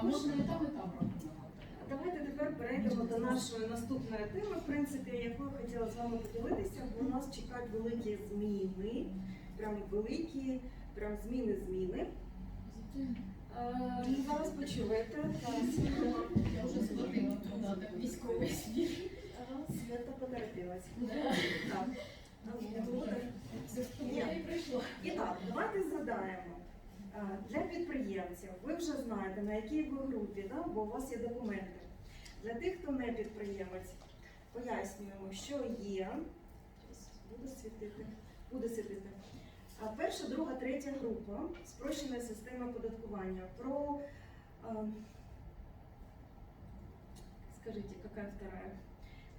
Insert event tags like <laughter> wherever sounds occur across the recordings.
А можна і там, і там пропонувати. Давайте тепер перейдемо до нашої наступної теми, в принципі, якою хотіла з вами поділитися, бо нас чекають великі зміни, прям великі, прям зміни-зміни. Е, ну, Зараз почуєте. Я вже сплатила податок військовий збір. Свята поторопилась. Так. Ну, Я. І так, давайте згадаємо. Е, Для підприємців ви вже знаєте, на якій ви групі, да? бо у вас є документи. Для тих, хто не підприємець, пояснюємо, що є. Буде світити. Буде світити. Перша, друга, третя група спрощена система оподаткування. Про е, скажіть, яка вторая?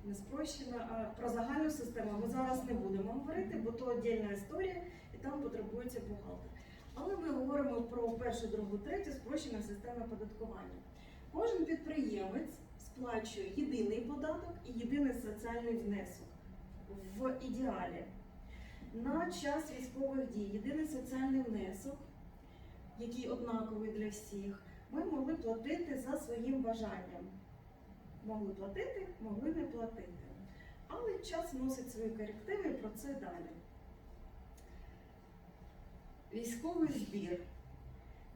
Не спрощена, а про загальну систему ми зараз не будемо говорити, бо то віддільна історія і там потребується бухгалтер. Але ми говоримо про першу, другу, третю спрощена система оподаткування. Кожен підприємець сплачує єдиний податок і єдиний соціальний внесок в ідеалі. На час військових дій єдиний соціальний внесок, який однаковий для всіх, ми могли платити за своїм бажанням. Могли платити, могли не платити. Але час вносить свої корективи і про це далі. Військовий збір.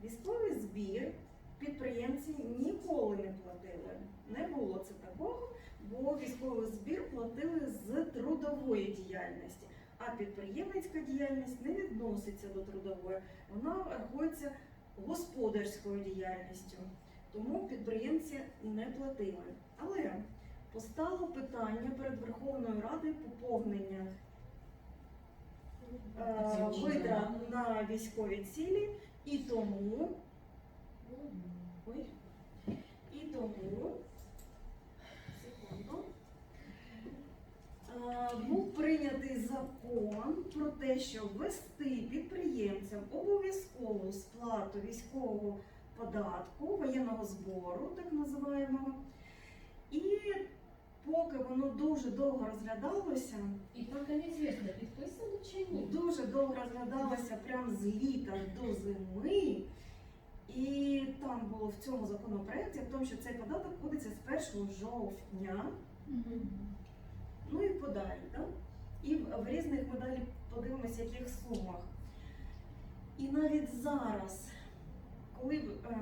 Військовий збір підприємці ніколи не платили. Не було це такого, бо військовий збір платили з трудової діяльності. А підприємницька діяльність не відноситься до трудової, вона рахується господарською діяльністю. Тому підприємці не платили. Але постало питання перед Верховною Радою поповнення е, витрат на військові цілі, і тому і тому секунду. Е, Був прийнятий закон про те, що ввести підприємцям обов'язкову сплату військового податку, воєнного збору, так називаємо. І поки воно дуже довго розглядалося, І поки неізвісно, підписано чи ні. дуже довго розглядалося прямо з літа до зими. І там було в цьому законопроекті, в тому, що цей податок вводиться з 1 жовтня, ну і подалі. Да? І в, в різних ми далі подивимося, яких сумах. І навіть зараз, коли е,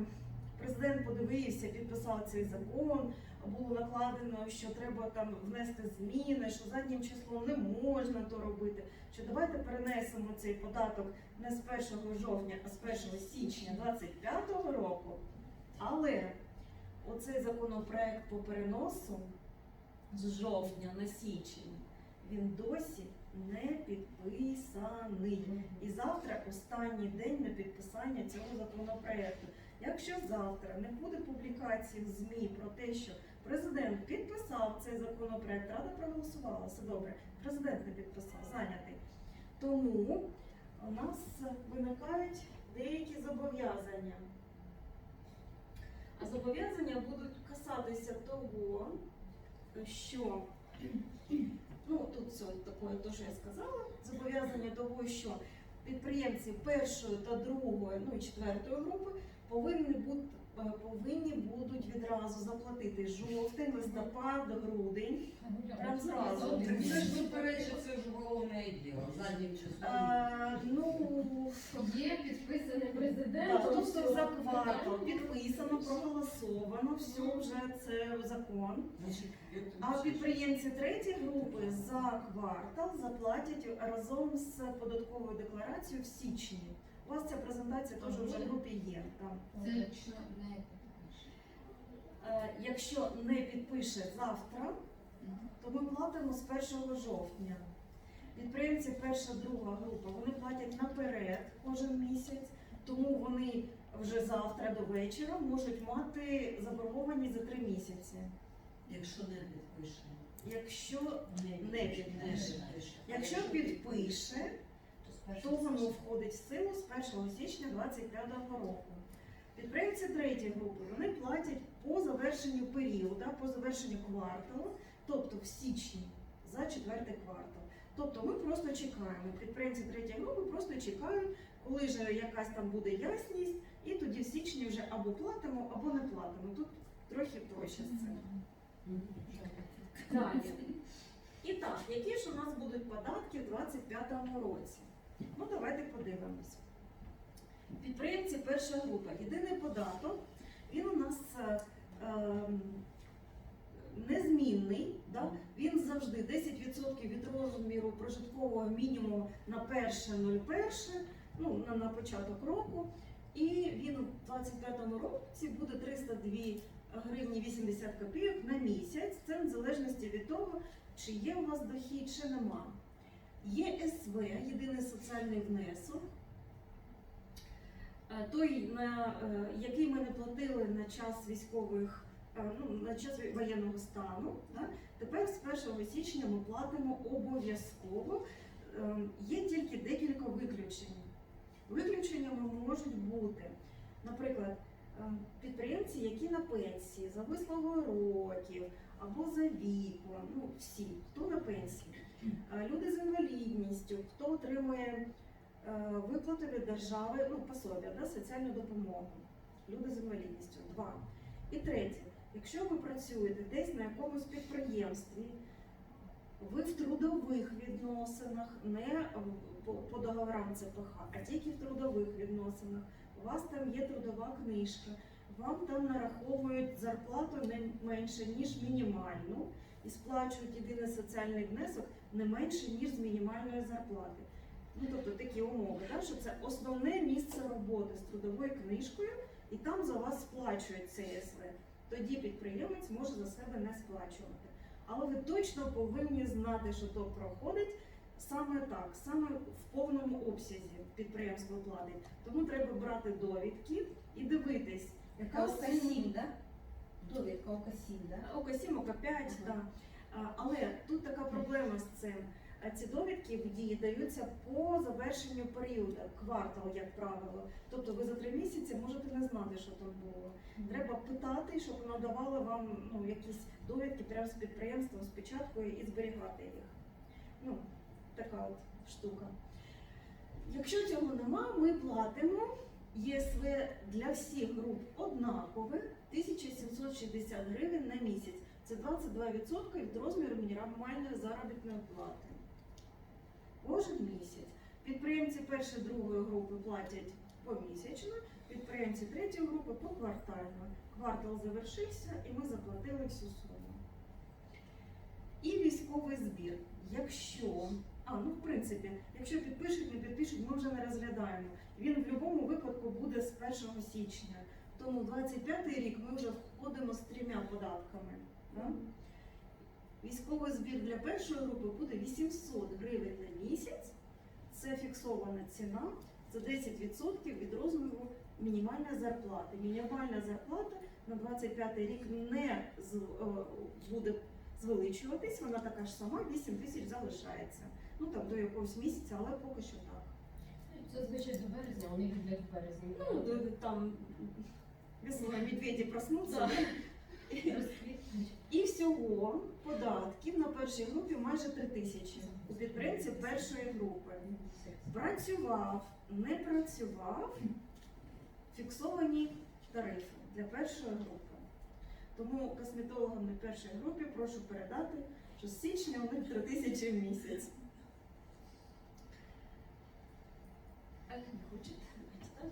президент подивився, підписав цей закон, було накладено, що треба там внести зміни, що заднім числом не можна то робити. Що давайте перенесемо цей податок не з 1 жовтня, а з 1 січня 2025 року. Але оцей законопроект по переносу з жовтня на січень він досі не підписаний. І завтра останній день на підписання цього законопроекту. Якщо завтра не буде публікації в ЗМІ про те, що президент підписав цей законопроект, Рада проголосувала, все добре. Президент не підписав, зайнятий. Тому у нас виникають деякі зобов'язання. А зобов'язання будуть касатися того, що ну тут все таке, то, що я сказала, зобов'язання того, що підприємці першої та другої, ну і четвертої групи повинні бути повинні будуть відразу заплатити жовтень, листопад, грудень. Прям зразу. Це ж суперечить, це ж головне діло, заднім числом. А, ну, Є підписаний Так, тобто за квартал підписано, проголосовано, все вже це закон. Значить, А підприємці третьої групи за квартал заплатять разом з податковою декларацією в січні. У вас ця презентація теж вже в групі є. Це якщо не Е, Якщо не підпише завтра, то ми платимо з 1 жовтня. Підприємці перша, друга група, вони платять наперед кожен місяць, тому вони вже завтра до вечора можуть мати заборгованість за три місяці. Якщо не підпише. Якщо Не Не підпише. Якщо підпише, то воно входить в силу з 1 січня 2025 року. Підприємці третьої групи вони платять по завершенню періоду, по завершенню кварталу, тобто в січні за четвертий квартал. Тобто ми просто чекаємо. Підприємці третьої групи просто чекають, коли ж якась там буде ясність, і тоді в січні вже або платимо, або не платимо. Тут трохи проще з цим. Далі. І так, які ж у нас будуть податки в 2025 році? Ну, давайте подивимось. Підприємці перша група. Єдиний податок, він у нас е, ем, незмінний. Да? Він завжди 10% від розміру прожиткового мінімуму на перше 01, ну, на, на початок року. І він у 2025 році буде 302 гривні 80 копійок на місяць. Це в залежності від того, чи є у вас дохід, чи нема. Є СВ, єдиний соціальний внесок. Е, Той, на е, який ми не платили на час військових, е, ну, на час воєнного стану, да? тепер з 1 січня ми платимо обов'язково. Е, Є тільки декілька виключень. Виключеннями можуть бути, наприклад, підприємці, які на пенсії за вислугою років або за віком, ну всі, хто на пенсії, люди з інвалідністю, хто отримує е, виплати від держави, ну пособя, да, соціальну допомогу. Люди з інвалідністю. Два. І третє, якщо ви працюєте десь на якомусь підприємстві, ви в трудових відносинах, не по договорам ЦПХ, а тільки в трудових відносинах, у вас там є трудова книжка, вам там нараховують зарплату не менше, ніж мінімальну, і сплачують єдиний соціальний внесок не менше, ніж з мінімальної зарплати. Ну, тобто такі умови, да, що це основне місце роботи з трудовою книжкою, і там за вас сплачують ЦСВ. Тоді підприємець може за себе не сплачувати. Але ви точно повинні знати, що то проходить саме так, саме в повному обсязі підприємство платить. Тому треба брати довідки і дивитись, яка. 7, да? Довідка ока 7, да? Ока 7, ока 5, Ага. да. Але тут така проблема з цим. Ці довідки в дії даються по завершенню періоду, квартал, як правило. Тобто ви за три місяці можете не знати, що там було. Треба питати, щоб надавали вам ну, якісь довідки прямо з підприємством, з печаткою і зберігати їх. Ну, така от штука. Якщо цього нема, ми платимо ЄСВ для всіх груп однакове 1760 гривень на місяць. Це 22% від розміру мінімальної заробітної плати. Кожен місяць. Підприємці першої другої групи платять помісячно, підприємці третьої групи поквартально. Квартал завершився і ми заплатили всю суму. І військовий збір. Якщо, а ну в принципі, якщо підпишуть, не підпишуть, ми вже не розглядаємо. Він в будь-якому випадку буде з 1 січня. Тому 25 рік ми вже входимо з трьома податками. Да? Військовий збір для першої групи буде 800 гривень на місяць. Це фіксована ціна, це 10% від розміру мінімальної зарплати. Мінімальна зарплата на 25 рік не е, буде звеличуватись, вона така ж сама, 8 тисяч залишається. Ну там до якогось місяця, але поки що так. Зазвичай до березня, вони люблять в березні. Ну, до- там весною медведі проснуться. <laughs> І всього податків на першій групі майже 3 тисячі у підприємців першої групи. Працював, не працював, фіксовані тарифи для першої групи. Тому косметологам на першій групі прошу передати, що з січня у них 3 тисячі в місяць. А не хочуть, так?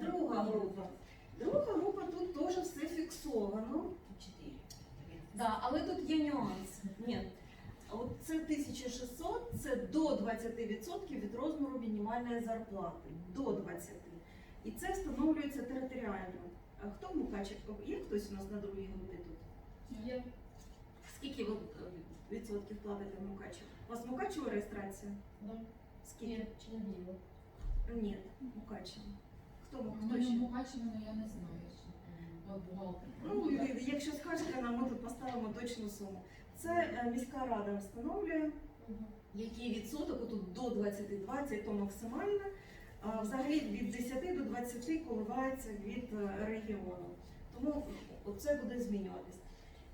Друга група. Друга група тут теж все фіксовано. Да, але тут є нюанс. Ні. От це 1600, це до 20% від розміру мінімальної зарплати. До 20. І це встановлюється територіально. А хто в Мукачев? Є хтось у нас на другій групі тут? Є. Скільки ви е, відсотків платите в Мукачев? У вас Мукачева реєстрація? Да. Скільки? Є. Чи не було? Ні, Мукачево. Хто, хто Ми ще? в Мукачеві, я не знаю. там, бухгалтер. Ну, і- якщо скажете нам, ми тут поставимо точну суму. Це е, міська рада встановлює, який відсоток, отут до 20, 20, то максимально. А взагалі від 10 до 20 коливається від е, регіону. Тому це буде змінюватись.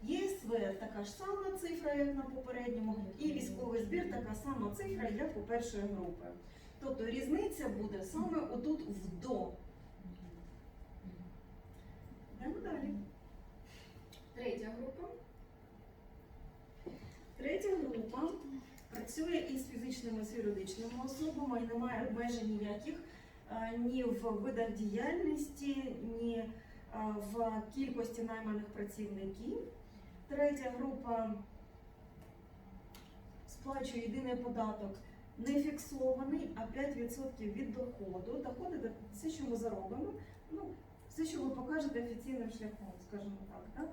ЄСВ така ж сама цифра, як на попередньому, і військовий збір така сама цифра, як у першої групи. Тобто різниця буде саме отут в до. Йдемо далі. Третя група. Третя група працює із фізичними з юридичними особами і немає обмежень ніяких е, ні в видах діяльності, ні е, в кількості найманих працівників. Третя група сплачує єдиний податок не фіксований, а 5% від доходу. Доходи це все, що ми заробимо, ну, все, що ви покажете офіційним шляхом, скажімо так. так?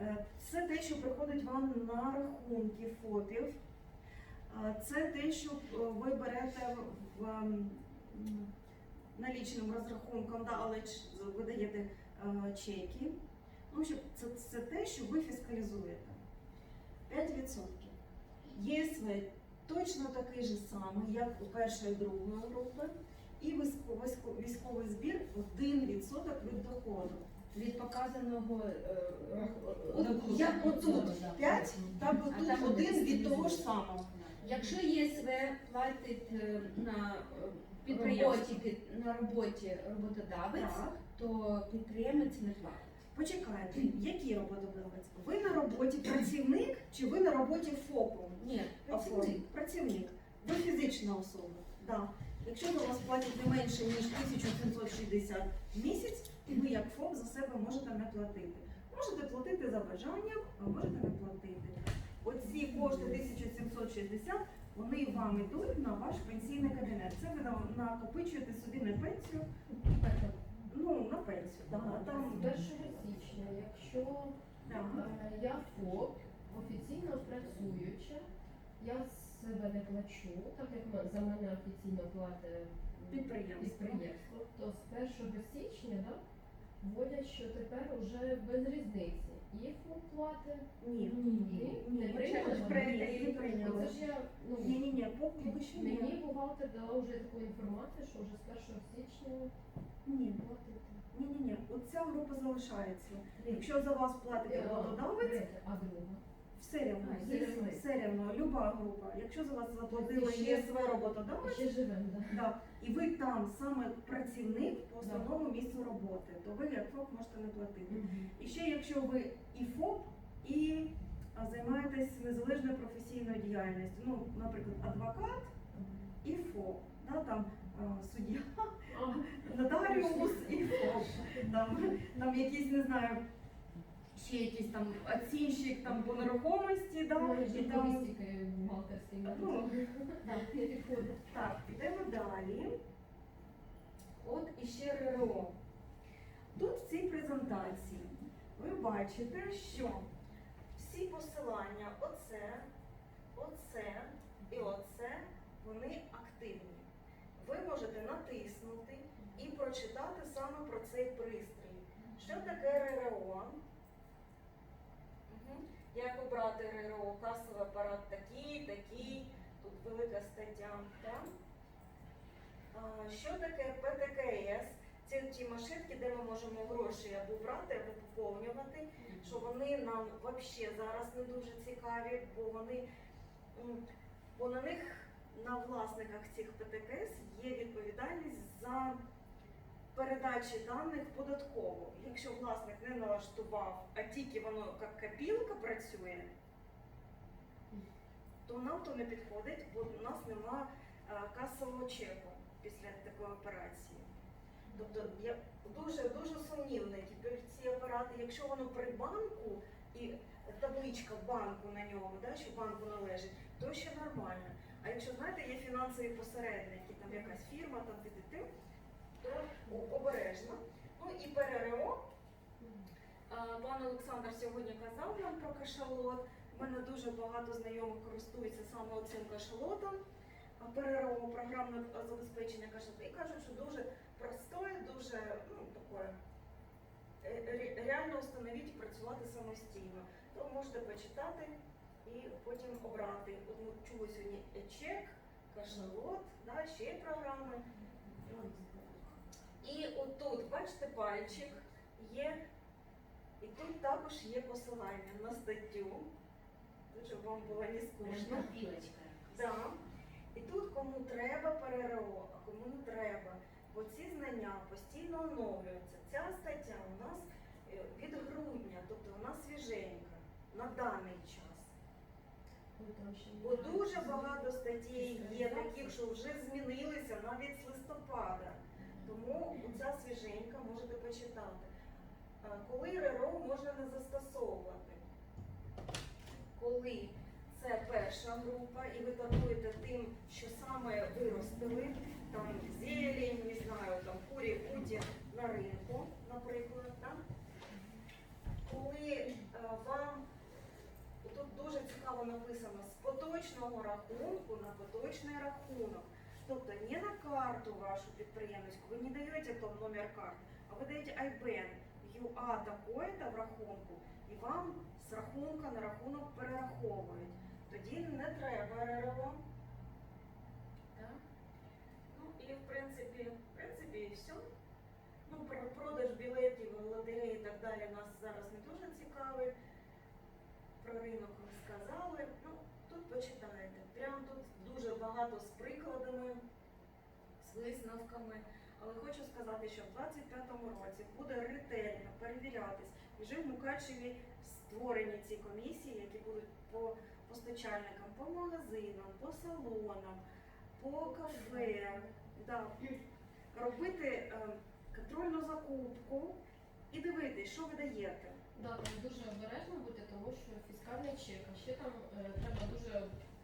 Е, Це те, що приходить вам на рахунки ФОПів. Е, Це те, що е, ви берете в ем, налічним розрахунком, да, але ви даєте чеки. Ну, щоб це, це те, що ви фіскалізуєте. 5%. ЄСВ точно такий же самий, як у першої і другої групи. І військо- військо- військовий збір 1% від доходу. Від показаного е, рах- От рахунку. як отут Да, да. 5, так отут там один один від того ж самого. Якщо ЄСВ платить е, на е, Підприємство. на роботі роботодавець, Так. то підприємець не платить. Почекайте, який роботодавець? Ви на роботі працівник чи ви на роботі ФОПу? Ні, Працівник. працівник. Ви фізична особа. Да. Якщо за вас платять не менше, ніж 1760 в місяць, ви як ФОП за себе можете не платити. Можете платити за бажанням, а можете не платити. Оці кошти 1760, вони вам йдуть на ваш пенсійний кабінет. Це ви накопичуєте собі на пенсію, ну на пенсію. Да. а Там, 1 січня, якщо да. е, я ФОП, офіційно працююча, я з себе не плачу, так як м- за мене офіційно платить Підприємство. підприємство, то з 1 січня да, вводять, що тепер вже без різниці. І ФОП платить, Ні. ні, Ні, не прийняли. ж прийняли, не прийняли. Оце ж я, ну, Ні, ні, ні, поки що ні. Мені бухгалтер дала вже таку інформацію, що вже з 1 січня ні, Оця група залишається. Якщо за вас платить роботодавець, все рівно, все рівно. все рівно, люба група. Якщо за вас заплатила ЄСВ роботодавець, да, і ви там саме працівник по основному місцю роботи, то ви як ФОП можете не платити. І ще якщо ви і ФОП, і займаєтесь незалежною професійною діяльністю, ну, наприклад, адвокат і ФОП, да, там суддя, <laughs> нотаріус і там, там якісь, не знаю, ще якийсь там оцінщик там по нерухомості, да, Ну, і там. Ну. Так, підемо далі. От іще РРО. Тут в цій презентації ви бачите, що всі посилання, оце, оце і оце, вони. Ви можете натиснути і прочитати саме про цей пристрій. Що таке РРО? Як обрати РРО, касовий апарат такий, такий, тут велика стаття. Так? Що таке ПТКС? Це ті машинки, де ми можемо гроші або брати, або поповнювати, що вони нам взагалі зараз не дуже цікаві, бо вони бо на них, на власниках цих ПТКС є відповідальність за передачі даних податково. Якщо власник не налаштував, а тільки воно як копілка працює, то нам то не підходить, бо у нас нема е, касового чеку після такої операції. Тобто я дуже дуже сумнівні ці апарати, якщо воно при банку і табличка банку на ньому, да, що банку належить, то ще нормально. А якщо знаєте, є фінансові посередники, там якась фірма, там ти то обережно. Ну і ПРРО. Пан Олександр сьогодні казав нам про кашалот. У мене дуже багато знайомих користуються саме цим кашалотом. ПРРО, програмне забезпечення кашалот. І кажуть, що дуже простое, дуже ну, таке, е, реально встановити і працювати самостійно. То можете почитати і потім обрати. От ми чули сьогодні чек, кашалот, да, ще є програми. І отут, бачите, пальчик є, і тут також є посилання на статтю, Тут, щоб вам було не скучно. Да. І І тут кому треба ПРРО, а кому не треба. Бо ці знання постійно оновлюються. Ця стаття у нас е, від грудня, тобто вона свіженька на даний час. Бо дуже багато статей є таких, що вже змінилися навіть з листопада. Тому ця свіженька можете почитати. Коли РРО можна не застосовувати? Коли це перша група, і ви торгуєте тим, що саме виростили, там зелень, не знаю, там курі, куті на ринку, наприклад. Так? Коли е, вам тут дуже написано з поточного рахунку на поточний рахунок. Тобто не на карту вашу підприємницьку, ви не даєте там номер карти, а ви даєте IBAN, UA такое-то в рахунку, і вам з рахунка на рахунок перераховують. Тоді не треба РРО. Ну і в принципі, в принципі, і все. Ну, про продаж білетів, лотереї і так далі нас зараз не дуже цікавить. Про ринок сказали. Ну, тут почитаєте. Прям тут дуже багато з прикладами, з висновками. Але хочу сказати, що в 25-му році буде ретельно перевірятись і вже в Мукачеві створені ці комісії, які будуть по постачальникам, по магазинам, по салонам, по кафе. Да. Робити е, контрольну закупку і дивитись, що ви даєте. Да, там дуже обережно бути, тому що фіскальний чек. А ще там е, треба дуже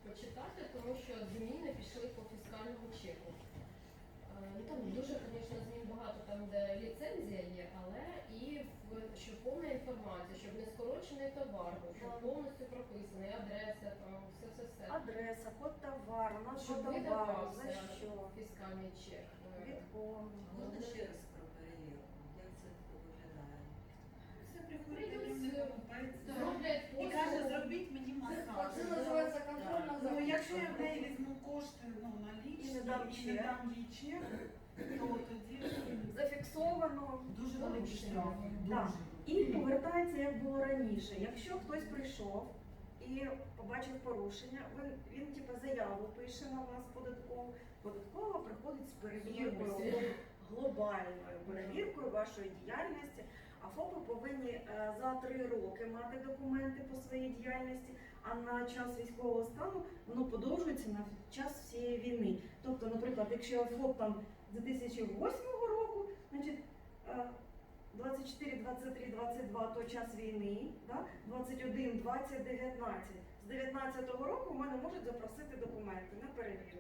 почитати, тому що зміни пішли по фіскальному чеку. Е, ну там дуже, звісно, змін багато там, де ліцензія є, але і в, що повна інформація, щоб не скорочений товар, був, щоб повністю прописаний, адреса, там все все все. Адреса, код товару, на Щоб товар, видавався за що. фіскальний чек. Е, Від кого. Можна ще раз про перевірку, як це виглядає? Все приходить, люди покупають. Зроблять І каже, зробіть мені масаж. Це називається контрольна Ну, якщо я в неї візьму кошти ну, налічні І і не дам їй чек, то тоді Зафіксовано. дуже великі штрафи. Так. Дуже. І повертається, як було раніше. Якщо хтось прийшов і побачив порушення, він, він типу, заяву пише на вас податкову. Податкова приходить з перевіркою, глобальною перевіркою вашої діяльності. А ФОПи повинні е, за три роки мати документи по своїй діяльності, а на час військового стану воно подовжується на час всієї війни. Тобто, наприклад, якщо ФОП там з 2008 року, значить. е, 24, 23, 22 то час війни, да? 21, 20, 19. З 19-го року в мене можуть запросити документи на перевірку.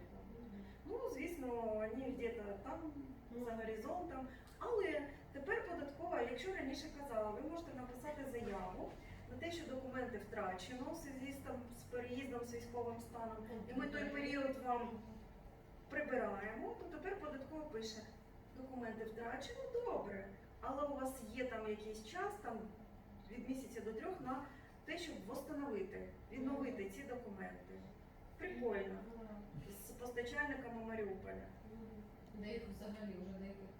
Ну, звісно, вони где-то там за горизонтом. Але тепер податкова, якщо раніше казала, ви можете написати заяву на те, що документи втрачено в зв'язку з, переїздом з військовим станом, і ми той період вам прибираємо, то тепер податкова пише, документи втрачено, добре. Але у вас є там якийсь час, там від місяця до трьох, на те, щоб встановити, відновити ці документи. Прикольно. З постачальниками Маріуполя. Деяких взагалі вже деяких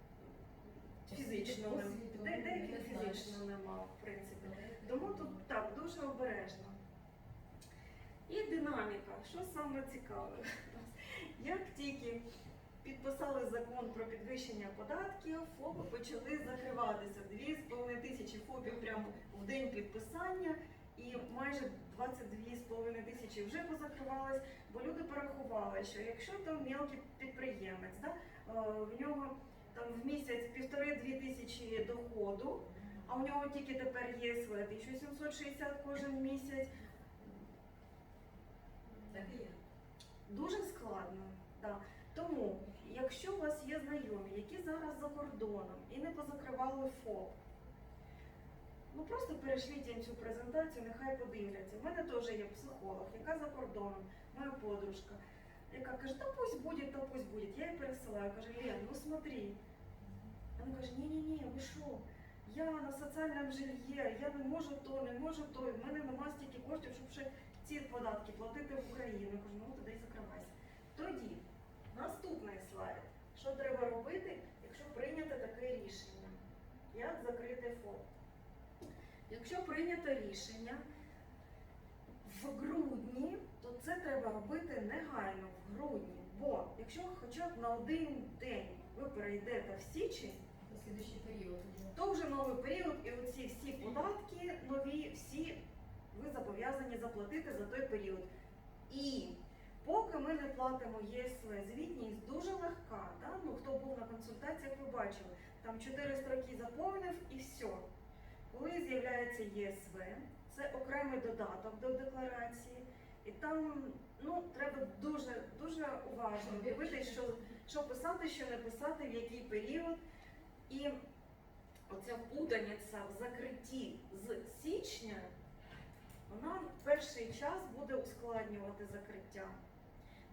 Фізично нема. Де, деяких фізично нема, в принципі. Тому тут так, дуже обережно. І динаміка. Що саме цікаве? Як тільки підписали закон про підвищення податків, ФОПи почали закриватися. Дві з половиною тисячі ФОПів прямо в день підписання, і майже 22,5 тисячі вже позакривались, бо люди порахували, що якщо там мелкий підприємець, да, е, в нього там в місяць півтори-дві тисячі доходу, а у нього тільки тепер ЄСВ 1760 кожен місяць. Так і є. Дуже складно. Да. Тому, якщо у вас є знайомі, які зараз за кордоном і не позакривали ФОП, ну просто перешліть їм цю презентацію, нехай подивляться. У мене теж є психолог, яка за кордоном, моя подружка, яка каже, та пусть буде, та пусть буде. Я їй пересилаю, каже, Лен, ну смотри. Вона каже, ні-ні-ні, ви що? Я на соціальному жильє, я не можу то, не можу то, в мене нема стільки коштів, щоб ще ці податки платити в Україну. Я кажу, ну тоді й закривайся. Тоді, наступний слайд. Що треба робити, якщо прийняти таке рішення? Як закрити ФОП? Якщо прийнято рішення в грудні, то це треба робити негайно в грудні. Бо якщо хоча б на один день ви перейдете в січень, період то вже новий період, і оці всі податки нові, всі ви зобов'язані заплатити за той період. І поки ми не платимо ЄСВ, звітність дуже легка. Да? Ну, хто був на консультаціях, ви бачили, там 4 строки заповнив і все. Коли з'являється ЄСВ, це окремий додаток до декларації, і там ну, треба дуже дуже уважно дивитися, що, що писати, що не писати, в який період. І оця путаниця в закритті з січня, вона перший час буде ускладнювати закриття.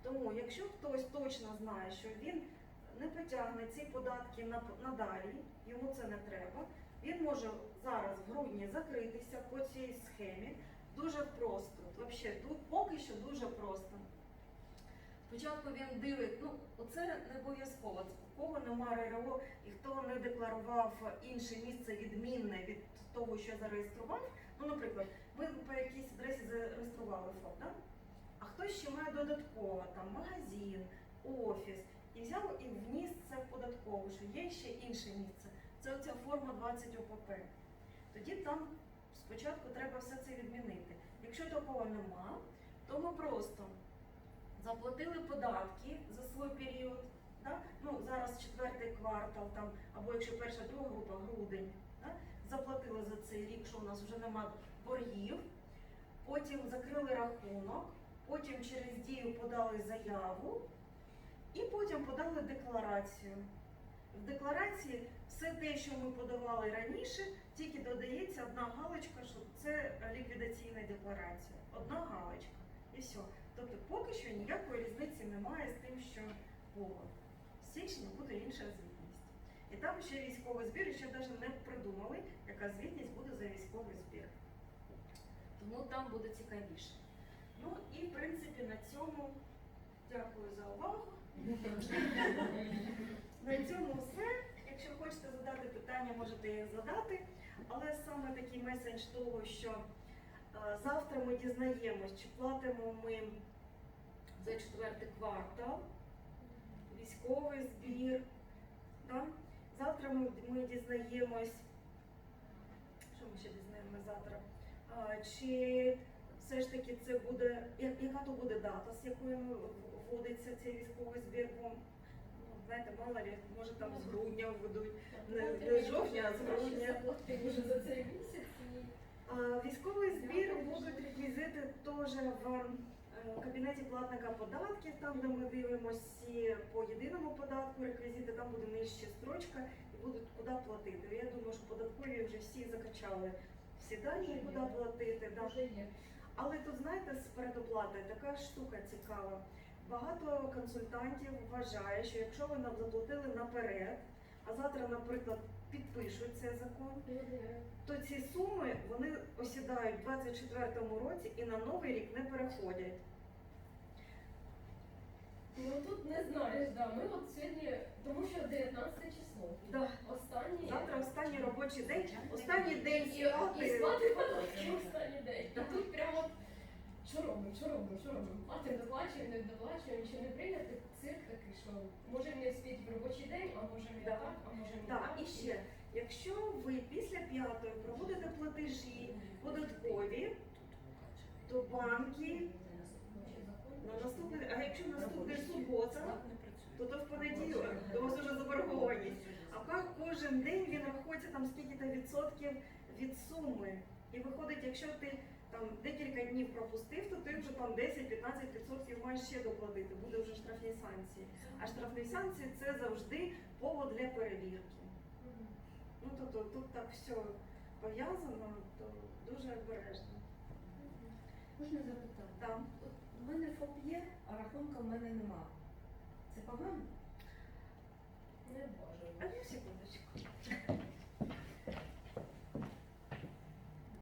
Тому, якщо хтось точно знає, що він не потягне ці податки надалі, йому це не треба, він може зараз в грудні закритися по цій схемі. Дуже просто. Взагалі, тут поки що дуже просто. Спочатку він дивить, ну оце не обов'язково. Кого немає РРО і хто не декларував інше місце відмінне від того, що зареєстрував. Ну, наприклад, ми по якійсь адресі зареєстрували ФОП, да? а хтось ще має додатково там магазин, офіс, і взяв і вніс це в податкову, що є ще інше місце. Це оця форма 20 ОПП. Тоді там спочатку треба все це відмінити. Якщо такого нема, то ми просто заплатили податки за свій період. Да? Ну, зараз четвертий квартал, там, або якщо перша друга група, грудень, да? заплатили за цей рік, що у нас вже нема боргів, потім закрили рахунок, потім через дію подали заяву і потім подали декларацію. В декларації все те, що ми подавали раніше, тільки додається одна галочка, що це ліквідаційна декларація. Одна галочка. І все. Тобто поки що ніякої різниці немає з тим, що було. В січні буде інша звітність. І там ще військовий збір, ще навіть не придумали, яка звітність буде за військовий збір. Тому там буде цікавіше. Ну і в принципі на цьому дякую за увагу. <laughs> На цьому все. Якщо хочете задати питання, можете їх задати. Але саме такий меседж того, що е, завтра ми дізнаємось, чи платимо ми за четвертий квартал, військовий збір. Да? Завтра ми, ми дізнаємось, що ми ще дізнаємось завтра? А, чи все ж таки це буде, я- яка то буде дата, з якою вводиться цей військовий збір? Знаєте, мало ли, може там з грудня введуть. Не- з жовтня, а з грудня. Вже за цей місяць Військовий збір будуть реквізити теж в е, кабінеті платника податків, там де ми дивимося по єдиному податку реквізити, там буде нижче строчка і будуть куди платити. Я думаю, що податкові вже всі закачали всі дані, куди платити. Да. Але тут, знаєте, з передоплатою така штука цікава. Багато консультантів вважає, що якщо ви нам заплатили наперед, а завтра, наприклад, підпишуть цей закон, то ці суми вони осідають в 24-му році і на новий рік не переходять. Ну тут не знаєш, да. Ми от сьогодні, тому що 19 число. Да. Останній. Завтра останній робочий день, останній день І, і сплати. сплати податки останній день. І тут прямо що робимо, що робимо, що робимо? Платимо, доплачуємо, не доплачуємо, чи не прийняти. Цирк такий, що можемо не встиг в робочий день, а можемо і Да. так, а можемо і Так, так. і ще, якщо ви після п'ятої проводите платежі податкові, то банки на наступний, а якщо наступний субота, то то в понеділок, то у вас вже заборгованість. А так кожен день він рахується там скільки-то відсотків від суми. І виходить, якщо ти там декілька днів пропустив, то ти вже там 10-15% маєш ще доплатити, буде вже штрафні санкції. А штрафні санкції це завжди повод для перевірки. Ну тобто тут так все пов'язано, то дуже обережно. Можна запитати? Там. У мене ФОП є, а рахунка в мене нема. Це погано? Не бажано. Одну секундочку. <laughs>